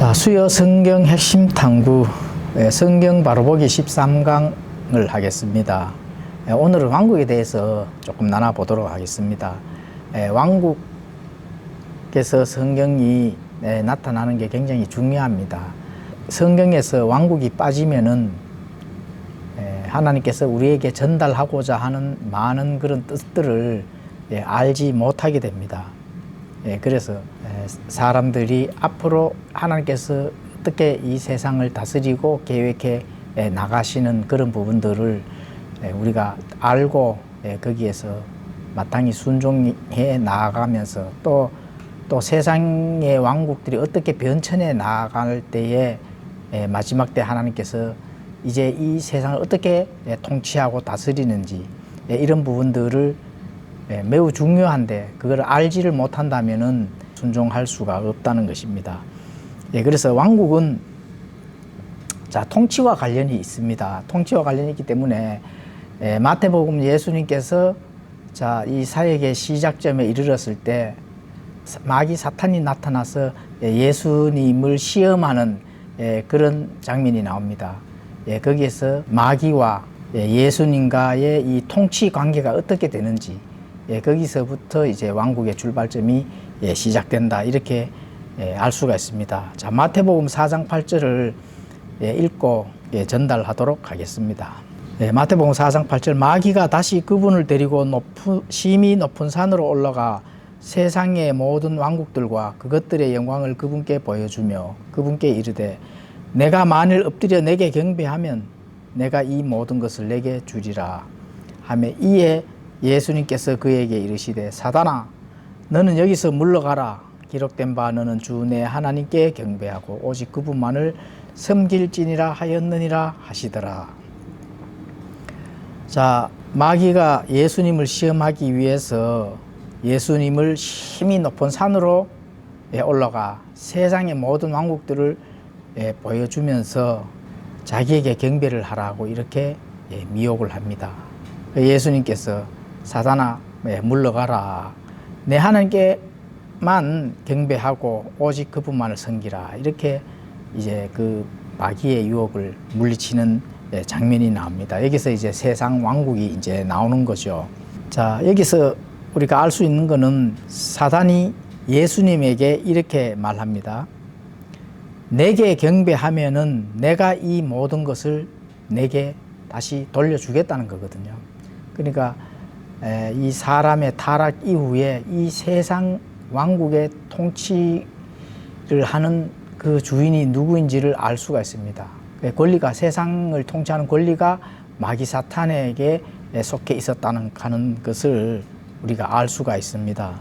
자, 수요 성경 핵심 탐구 예, 성경 바로 보기 13강을 하겠습니다. 예, 오늘은 왕국에 대해서 조금 나눠 보도록 하겠습니다. 예, 왕국에서 성경이 예, 나타나는 게 굉장히 중요합니다. 성경에서 왕국이 빠지면은 예, 하나님께서 우리에게 전달하고자 하는 많은 그런 뜻들을 예, 알지 못하게 됩니다. 예, 그래서 예, 사람들이 앞으로 하나님께서 어떻게 이 세상을 다스리고 계획해 예, 나가시는 그런 부분들을 예, 우리가 알고 예, 거기에서 마땅히 순종해 나아가면서 또, 또 세상의 왕국들이 어떻게 변천해 나아갈 때에 예, 마지막 때 하나님께서 이제 이 세상을 어떻게 예, 통치하고 다스리는지 예, 이런 부분들을 예, 매우 중요한데 그걸 알지를 못한다면은 순종할 수가 없다는 것입니다. 예, 그래서 왕국은 자 통치와 관련이 있습니다. 통치와 관련이 있기 때문에 예, 마태복음 예수님께서 자 이 사역의 시작점에 이르렀을 때 사- 마귀 사탄이 나타나서 예, 예수님을 시험하는 예, 그런 장면이 나옵니다. 예, 거기에서 마귀와 예, 예수님과의 이 통치 관계가 어떻게 되는지 예, 거기서부터 이제 왕국의 출발점이 예, 시작된다 이렇게 예, 알 수가 있습니다. 자 마태복음 4장 8절을 예, 읽고 예, 전달하도록 하겠습니다. 예, 마태복음 4장 8절 마귀가 다시 그분을 데리고 높은, 심히 높은 산으로 올라가 세상의 모든 왕국들과 그것들의 영광을 그분께 보여주며 그분께 이르되 내가 만일 엎드려 내게 경배하면 내가 이 모든 것을 내게 주리라 하며 이에 예수님께서 그에게 이르시되 사단아 너는 여기서 물러가라 기록된 바 너는 주 내 하나님께 경배하고 오직 그분만을 섬길지니라 하였느니라 하시더라 자 마귀가 예수님을 시험하기 위해서 예수님을 힘이 높은 산으로 예, 올라가 세상의 모든 왕국들을 예, 보여주면서 자기에게 경배를 하라고 이렇게 예, 미혹을 합니다. 예수님께서 사단아 예, 물러가라 내 하나님께만 경배하고 오직 그분만을 섬기라 이렇게 이제 그 마귀의 유혹을 물리치는 예, 장면이 나옵니다. 여기서 이제 세상 왕국이 이제 나오는 거죠. 자 여기서 우리가 알 수 있는 것은 사단이 예수님에게 이렇게 말합니다. 내게 경배하면은 내가 이 모든 것을 내게 다시 돌려주겠다는 거거든요. 그러니까 에, 이 사람의 타락 이후에 이 세상 왕국의 통치를 하는 그 주인이 누구인지를 알 수가 있습니다. 그 권리가 세상을 통치하는 권리가 마귀 사탄에게 속해 있었다는 하는 것을 우리가 알 수가 있습니다.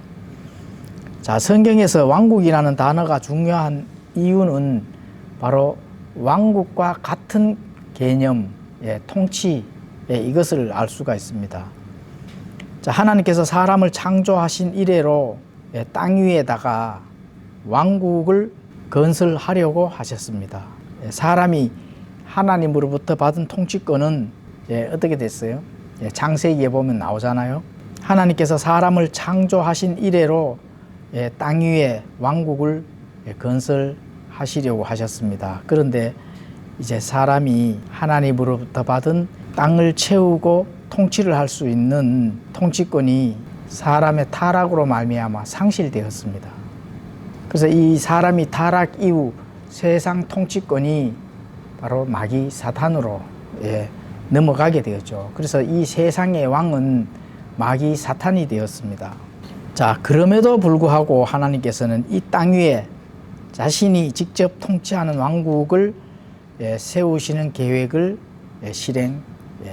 자, 성경에서 왕국이라는 단어가 중요한 이유는 바로 왕국과 같은 개념, 예, 통치, 예, 이것을 알 수가 있습니다. 자, 하나님께서 사람을 창조하신 이래로 예, 땅 위에다가 왕국을 건설하려고 하셨습니다. 예, 사람이 하나님으로부터 받은 통치권은 예, 어떻게 됐어요? 예, 창세기에 보면 나오잖아요. 하나님께서 사람을 창조하신 이래로 예, 땅 위에 왕국을 예, 건설하시려고 하셨습니다. 그런데 이제 사람이 하나님으로부터 받은 땅을 채우고 통치를 할 수 있는 통치권이 사람의 타락으로 말미암아 상실되었습니다. 그래서 이 사람이 타락 이후 세상 통치권이 바로 마귀 사탄으로 예, 넘어가게 되었죠. 그래서 이 세상의 왕은 마귀 사탄이 되었습니다. 자, 그럼에도 불구하고 하나님께서는 이 땅 위에 자신이 직접 통치하는 왕국을 예, 세우시는 계획을 예, 실행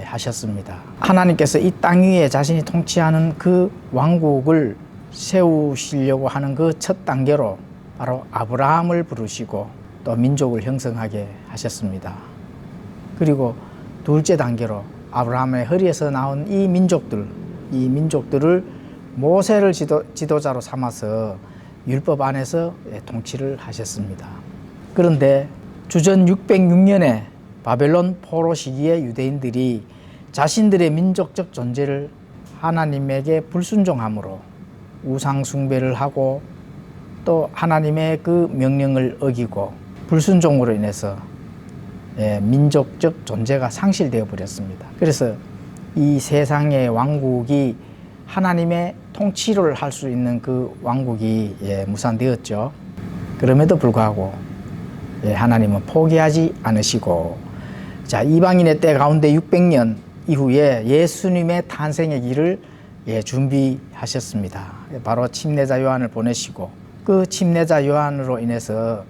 하셨습니다. 하나님께서 이 땅 위에 자신이 통치하는 그 왕국을 세우시려고 하는 그 첫 단계로 바로 아브라함을 부르시고 또 민족을 형성하게 하셨습니다. 그리고 둘째 단계로 아브라함의 허리에서 나온 이 민족들, 이 민족들을 모세를 지도, 지도자로 삼아서 율법 안에서 예, 통치를 하셨습니다. 그런데 주전 606년에 바벨론 포로 시기에 유대인들이 자신들의 민족적 존재를 하나님에게 불순종함으로 우상 숭배를 하고 또 하나님의 그 명령을 어기고 불순종으로 인해서 예, 민족적 존재가 상실되어 버렸습니다. 그래서 이 세상의 왕국이 하나님의 통치를 할 수 있는 그 왕국이 예, 무산되었죠. 그럼에도 불구하고 예, 하나님은 포기하지 않으시고 자 이방인의 때 가운데 600년 이후에 예수님의 탄생의 길을 예, 준비하셨습니다. 예, 바로 침례자 요한을 보내시고 그 침례자 요한으로 인해서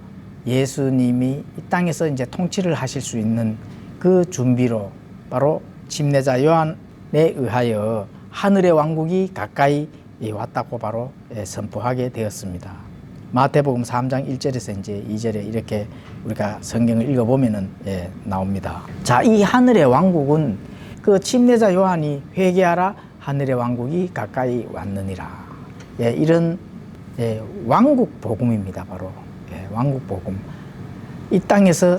예수님이 이 땅에서 이제 통치를 하실 수 있는 그 준비로 바로 침례자 요한에 의하여 하늘의 왕국이 가까이 왔다고 바로 예, 선포하게 되었습니다. 마태복음 3장 1절에서 이제 2절에 이렇게 우리가 성경을 읽어보면은 예, 나옵니다. 자, 이 하늘의 왕국은 그 침례자 요한이 회개하라 하늘의 왕국이 가까이 왔느니라. 예, 이런 예, 왕국 복음입니다. 바로 예, 왕국 복음. 이 땅에서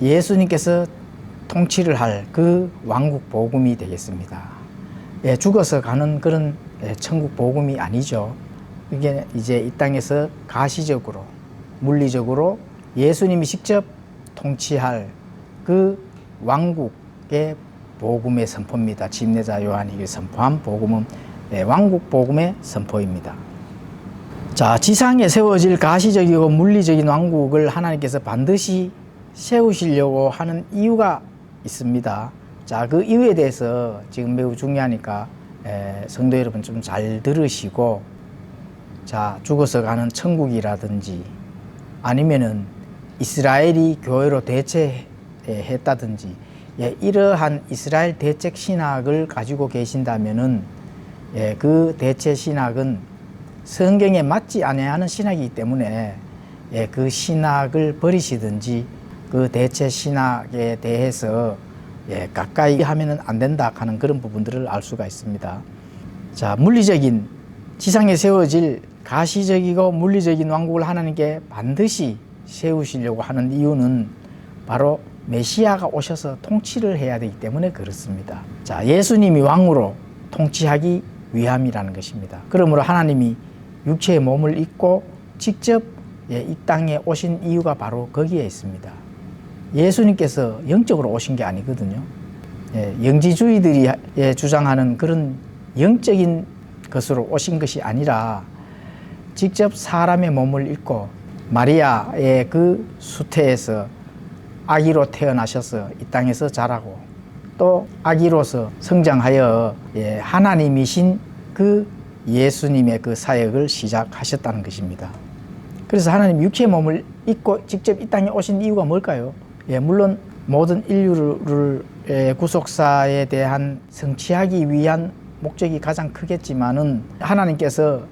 예수님께서 통치를 할 그 왕국 복음이 되겠습니다. 예, 죽어서 가는 그런 예, 천국 복음이 아니죠. 이게 이제 이 땅에서 가시적으로 물리적으로 예수님이 직접 통치할 그 왕국의 복음의 선포입니다. 집례자 요한이 선포한 복음은 예, 왕국 복음의 선포입니다. 자, 지상에 세워질 가시적이고 물리적인 왕국을 하나님께서 반드시 세우시려고 하는 이유가 있습니다. 자, 그 이유에 대해서 지금 매우 중요하니까 에, 성도 여러분 좀 잘 들으시고 자, 죽어서 가는 천국이라든지 아니면은 이스라엘이 교회로 대체했다든지 예, 이러한 이스라엘 대책 신학을 가지고 계신다면은 예, 그 대체 신학은 성경에 맞지 아니하는 신학이기 때문에 예, 그 신학을 버리시든지 그 대체 신학에 대해서 예, 가까이 하면은 안 된다 하는 그런 부분들을 알 수가 있습니다. 자, 물리적인 지상에 세워질 가시적이고 물리적인 왕국을 하나님께 반드시 세우시려고 하는 이유는 바로 메시아가 오셔서 통치를 해야 되기 때문에 그렇습니다. 자, 예수님이 왕으로 통치하기 위함이라는 것입니다. 그러므로 하나님이 육체의 몸을 입고 직접 예, 이 땅에 오신 이유가 바로 거기에 있습니다. 예수님께서 영적으로 오신 게 아니거든요. 예, 영지주의들이 예, 주장하는 그런 영적인 것으로 오신 것이 아니라 직접 사람의 몸을 입고 마리아의 그 수태에서 아기로 태어나셔서 이 땅에서 자라고 또 아기로서 성장하여 예, 하나님이신 그 예수님의 그 사역을 시작하셨다는 것입니다. 그래서 하나님 육체의 몸을 입고 직접 이 땅에 오신 이유가 뭘까요? 예, 물론 모든 인류를 예, 구속사에 대한 성취하기 위한 목적이 가장 크겠지만은 하나님께서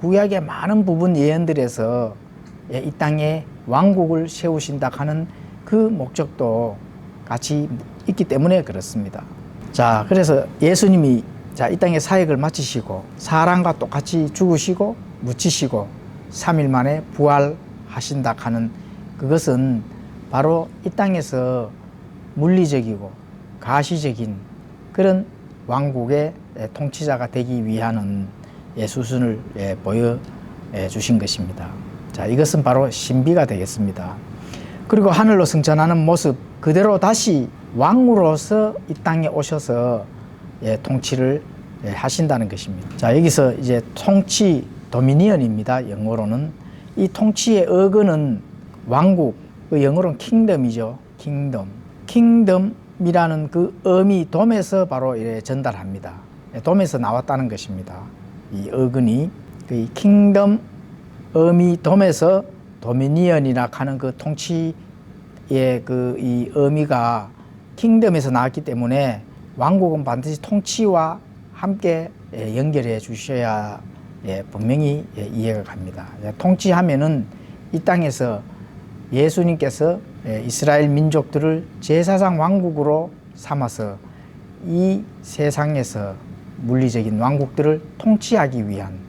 구약의 많은 부분 예언들에서 예, 이 땅에 왕국을 세우신다 하는 그 목적도 같이 있기 때문에 그렇습니다. 자, 그래서 예수님이 자, 이 땅에 사역을 마치시고 사람과 똑같이 죽으시고 묻히시고 3일 만에 부활하신다 하는 그것은 바로 이 땅에서 물리적이고 가시적인 그런 왕국의 통치자가 되기 위한 수순을 보여 주신 것입니다. 자, 이것은 바로 신비가 되겠습니다. 그리고 하늘로 승천하는 모습 그대로 다시 왕으로서 이 땅에 오셔서 예, 통치를 예, 하신다는 것입니다. 자, 여기서 이제 통치 도미니언입니다. 영어로는 이 통치의 어근은 왕국, 그 영어로는 킹덤이죠. 킹덤. 킹덤이라는 그 어미 돔에서 바로 이래 전달합니다. 예, 돔에서 나왔다는 것입니다. 이 어근이 그 킹덤 어미 돔에서 도미니언이라 하는 그 통치의 그이 의미가 킹덤에서 나왔기 때문에 왕국은 반드시 통치와 함께 예, 연결해 주셔야 예, 분명히 예, 이해가 갑니다. 통치하면은 이 땅에서 예수님께서 이스라엘 민족들을 제사상 왕국으로 삼아서 이 세상에서 물리적인 왕국들을 통치하기 위한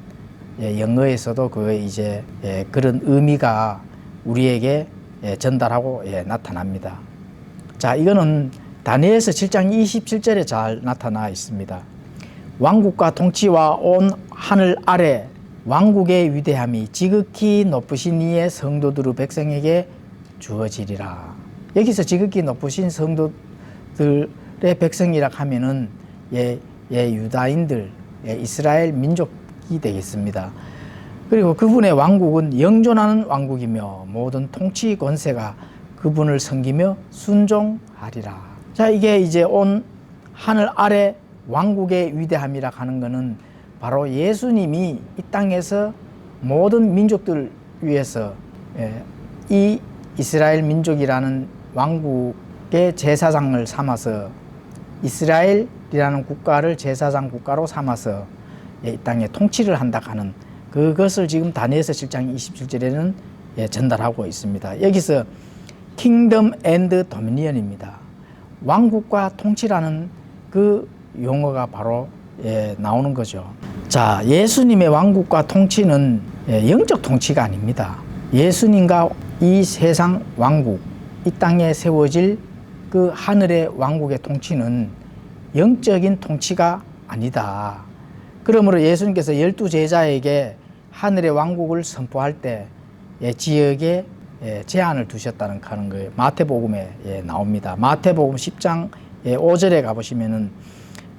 예, 영어에서도 그 이제 예, 그런 의미가 우리에게 예, 전달하고 예, 나타납니다. 자, 이거는 다니엘서 7장 27절에 잘 나타나 있습니다. 왕국과 통치와 온 하늘 아래 왕국의 위대함이 지극히 높으신 이의 성도들의 백성에게 주어지리라. 여기서 지극히 높으신 성도들의 백성이라 하면은 예, 예 유다인들, 예, 이스라엘 민족 이 되겠습니다. 그리고 그분의 왕국은 영존하는 왕국이며 모든 통치 권세가 그분을 섬기며 순종하리라. 자, 이게 이제 온 하늘 아래 왕국의 위대함이라 하는 것은 바로 예수님이 이 땅에서 모든 민족들 위해서 예, 이 이스라엘 민족이라는 왕국의 제사장을 삼아서 이스라엘이라는 국가를 제사장 국가로 삼아서 예, 이 땅에 통치를 한다 하는 그것을 지금 다니엘서 7장 27절에는 예, 전달하고 있습니다. 여기서 킹덤 앤드 도미니언입니다. 왕국과 통치라는 그 용어가 바로 예, 나오는 거죠. 자, 예수님의 왕국과 통치는 예, 영적 통치가 아닙니다. 예수님과 이 세상 왕국, 이 땅에 세워질 그 하늘의 왕국의 통치는 영적인 통치가 아니다. 그러므로 예수님께서 열두 제자에게 하늘의 왕국을 선포할 때 예, 지역에 예, 제한을 두셨다는 하는 거예요. 마태복음에 예, 나옵니다. 마태복음 10장 예, 5절에 가보시면은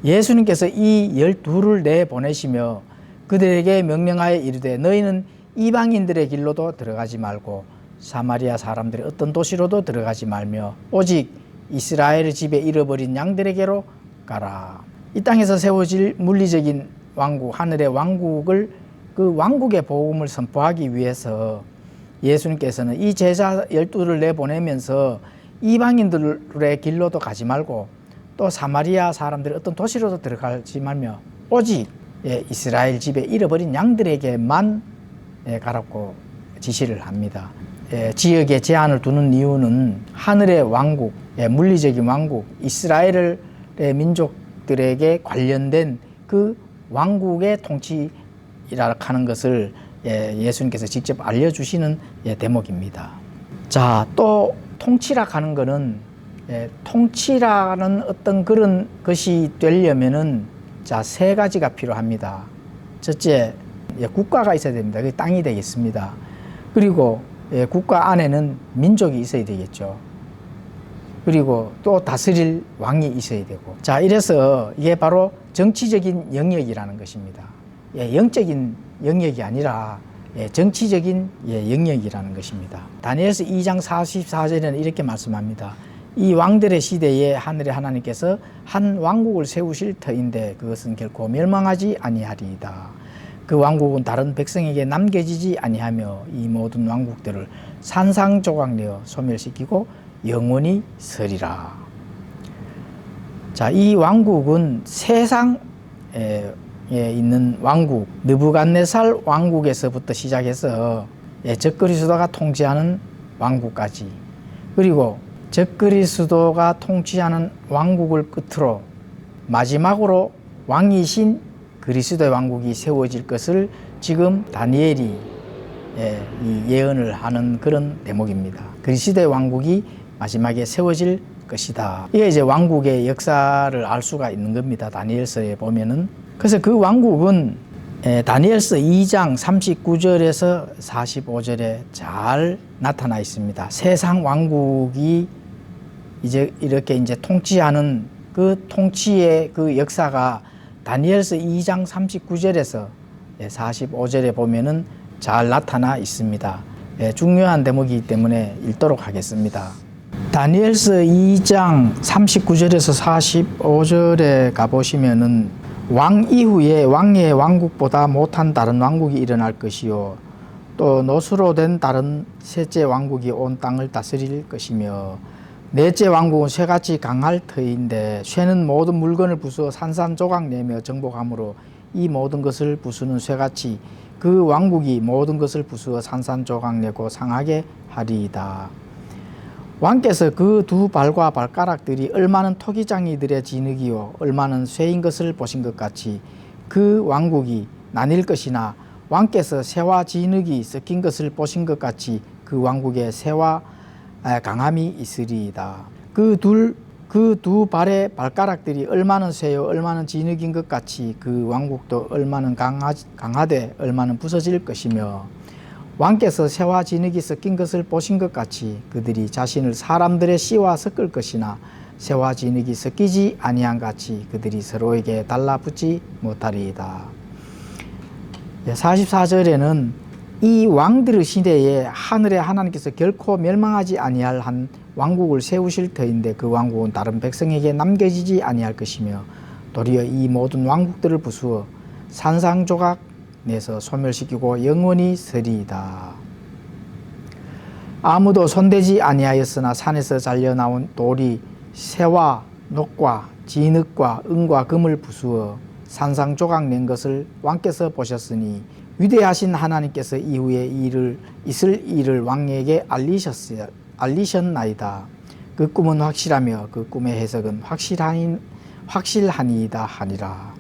예수님께서 이 열두를 내 보내시며 그들에게 명령하여 이르되 너희는 이방인들의 길로도 들어가지 말고 사마리아 사람들의 어떤 도시로도 들어가지 말며 오직 이스라엘 집에 잃어버린 양들에게로 가라. 이 땅에서 세워질 물리적인 왕국, 하늘의 왕국을 그 왕국의 복음을 선포하기 위해서 예수님께서는 이 제자 열두를 내보내면서 이방인들의 길로도 가지 말고 또 사마리아 사람들이 어떤 도시로도 들어가지 말며 오직 예, 이스라엘 집에 잃어버린 양들에게만 예, 가라고 지시를 합니다. 예, 지역에 제한을 두는 이유는 하늘의 왕국, 예, 물리적인 왕국, 이스라엘의 민족들에게 관련된 그 왕국의 통치이라 하는 것을 예, 예수님께서 직접 알려주시는 예, 대목입니다. 자, 또 통치라 하는 것은 예, 통치라는 어떤 그런 것이 되려면은 자, 세 가지가 필요합니다. 첫째, 예, 국가가 있어야 됩니다. 그 땅이 되겠습니다. 그리고 예, 국가 안에는 민족이 있어야 되겠죠. 그리고 또 다스릴 왕이 있어야 되고. 자, 이래서 이게 바로 정치적인 영역이라는 것입니다. 예, 영적인 영역이 아니라 예, 정치적인 예, 영역이라는 것입니다. 다니엘서 2장 44절에는 이렇게 말씀합니다. 이 왕들의 시대에 하늘의 하나님께서 한 왕국을 세우실 터인데 그것은 결코 멸망하지 아니하리이다. 그 왕국은 다른 백성에게 남겨지지 아니하며 이 모든 왕국들을 산상조각내어 소멸시키고 영원히 서리라. 자, 이 왕국은 세상에 있는 왕국, 느부갓네살 왕국에서부터 시작해서 적그리스도가 통치하는 왕국까지 그리고 적그리스도가 통치하는 왕국을 끝으로 마지막으로 왕이신 그리스도의 왕국이 세워질 것을 지금 다니엘이 예, 예언을 하는 그런 대목입니다. 그리스도의 왕국이 마지막에 세워질 것이다. 이게 이제 왕국의 역사를 알 수가 있는 겁니다. 다니엘서에 보면은. 그래서 그 왕국은 예, 다니엘서 2장 39절에서 45절에 잘 나타나 있습니다. 세상 왕국이 이제 이렇게 이제 통치하는 그 통치의 그 역사가 다니엘서 2장 39절에서 45절에 보면은 잘 나타나 있습니다. 예, 중요한 대목이기 때문에 읽도록 하겠습니다. 다니엘서 2장 39절에서 45절에 가보시면은 왕 이후에 왕의 왕국보다 못한 다른 왕국이 일어날 것이요. 또 노수로 된 다른 셋째 왕국이 온 땅을 다스릴 것이며 넷째 왕국은 쇠같이 강할 터인데 쇠는 모든 물건을 부수어 산산조각 내며 정복함으로 이 모든 것을 부수는 쇠같이 그 왕국이 모든 것을 부수어 산산조각 내고 상하게 하리이다. 왕께서 그 두 발과 발가락들이 얼마는 토기장이들의 진흙이요 얼마는 쇠인 것을 보신 것 같이 그 왕국이 나뉠 것이나 왕께서 새와 진흙이 섞인 것을 보신 것 같이 그 왕국에 새와 강함이 있으리이다. 그 둘, 그 두 발의 발가락들이 얼마는 쇠요, 얼마는 진흙인 것 같이 그 왕국도 얼마는 강하, 강하되 얼마는 부서질 것이며 왕께서 새와 진흙이 섞인 것을 보신 것 같이 그들이 자신을 사람들의 씨와 섞을 것이나 새와 진흙이 섞이지 아니한 같이 그들이 서로에게 달라붙지 못하리이다. 44절에는 이 왕들의 시대에 하늘의 하나님께서 결코 멸망하지 아니할 한 왕국을 세우실 터인데 그 왕국은 다른 백성에게 남겨지지 아니할 것이며 도리어 이 모든 왕국들을 부수어 산상조각 내서 소멸시키고 영원히 서리이다. 아무도 손대지 아니하였으나 산에서 잘려 나온 돌이 새와 녹과 진흙과 은과 금을 부수어 산상 조각 낸 것을 왕께서 보셨으니 위대하신 하나님께서 이후에 일을 있을 일을 왕에게 알리셨어요. 알리셨나이다. 그 꿈은 확실하며 그 꿈의 해석은 확실하니 확실하니이다 하니라.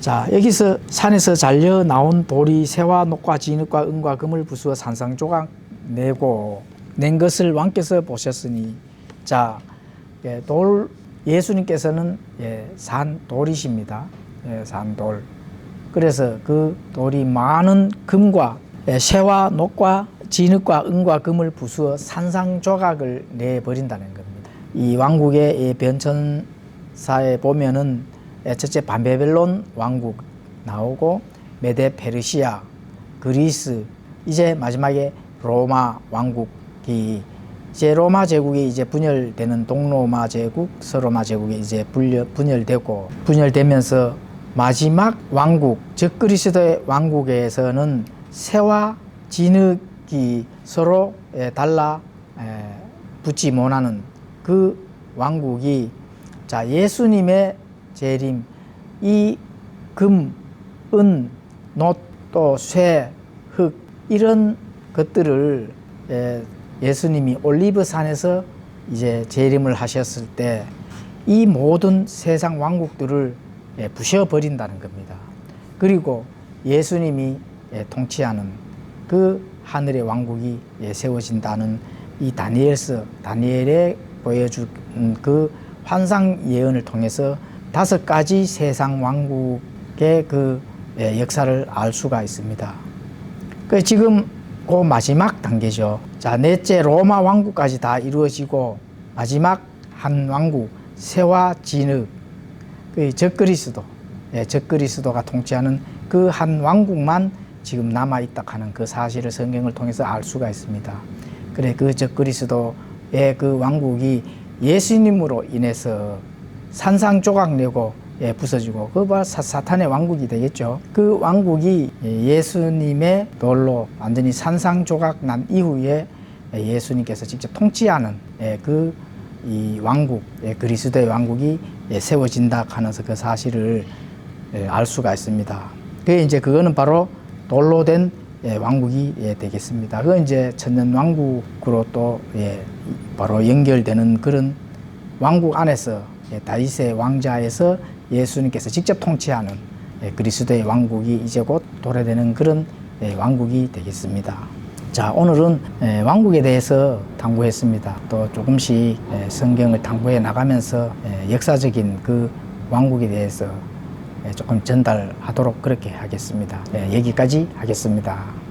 자 여기서 산에서 잘려 나온 돌이 새와 녹과 진흙과 은과 금을 부수어 산상 조각 내고 낸 것을 왕께서 보셨으니 자, 예, 돌 예수님께서는 예, 산 돌이십니다. 예, 산 돌. 그래서 그 돌이 많은 금과 예, 새와 녹과 진흙과 은과 금을 부수어 산상 조각을 내 버린다는 겁니다. 이 왕국의 이 변천사에 보면은 예, 첫째 바벨론 왕국 나오고 메데 페르시아, 그리스, 이제 마지막에 로마 왕국이 이제 로마 제국이 이제 분열되는 동로마 제국, 서로마 제국이 이제 분열, 분열되고 분열되면서 마지막 왕국, 즉 그리스도의 왕국에서는 새와 진흙이 서로 에, 달라 에, 붙지 못하는 그 왕국이 자 예수님의 재림 이 금, 은, 놋, 또 쇠, 흙 이런 것들을 에, 예수님이 올리브산에서 이제 재림을 하셨을 때 이 모든 세상 왕국들을 예, 부셔 버린다는 겁니다. 그리고 예수님이 예, 통치하는 그 하늘의 왕국이 예, 세워진다는 이 다니엘서 다니엘에 보여준 그 환상 예언을 통해서 다섯 가지 세상 왕국의 그 역사를 알 수가 있습니다. 그 지금 그 마지막 단계죠. 자, 넷째 로마 왕국까지 다 이루어지고 마지막 한 왕국 세와 진흙 그 적그리스도 예, 적그리스도가 통치하는 그 한 왕국만 지금 남아 있다 하는 그 사실을 성경을 통해서 알 수가 있습니다. 그래 그 적그리스도의 그 왕국이 예수님으로 인해서 산상 조각 내고 예, 부서지고 그바 사탄의 왕국이 되겠죠. 그 왕국이 예수님의 돌로 완전히 산상 조각 난 이후에 예수님께서 직접 통치하는 예, 그이 왕국, 예, 그리스도의 왕국이 예, 세워진다 하면서 그 사실을 예, 알 수가 있습니다. 그 이제 그거는 바로 돌로 된 예, 왕국이 예, 되겠습니다. 그 이제 천년 왕국으로 또 예, 바로 연결되는 그런 왕국 안에서 예, 다윗의 왕자에서 예수님께서 직접 통치하는 예, 그리스도의 왕국이 이제 곧 도래되는 그런 예, 왕국이 되겠습니다. 자, 오늘은 예, 왕국에 대해서 탐구했습니다. 또 조금씩 성경을 탐구해 나가면서 역사적인 그 왕국에 대해서 조금 전달하도록 그렇게 하겠습니다. 여기까지 하겠습니다.